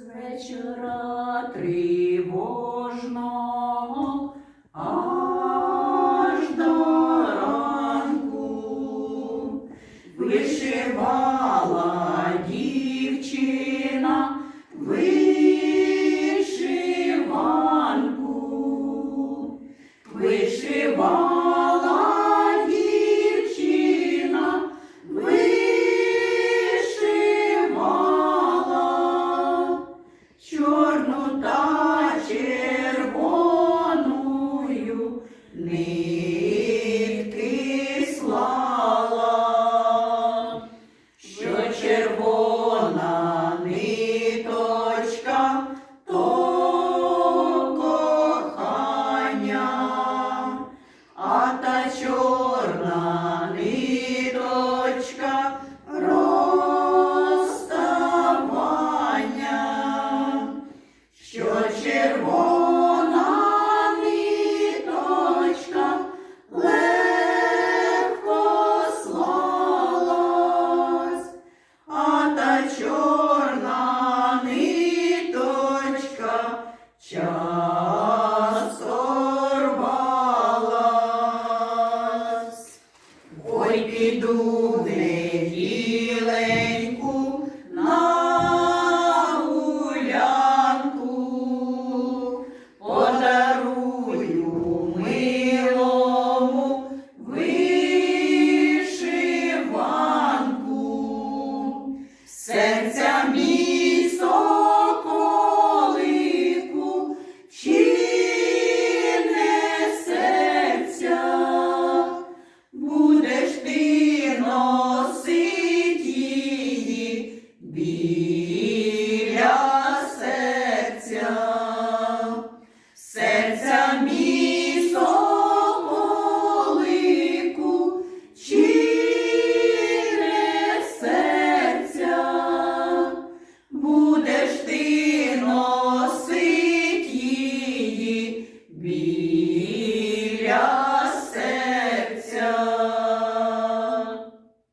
З вечора тривожного аж до ранку вишивав. чорну та червоною нитки що червона ниточка то кохання. та чорна ниточка. see.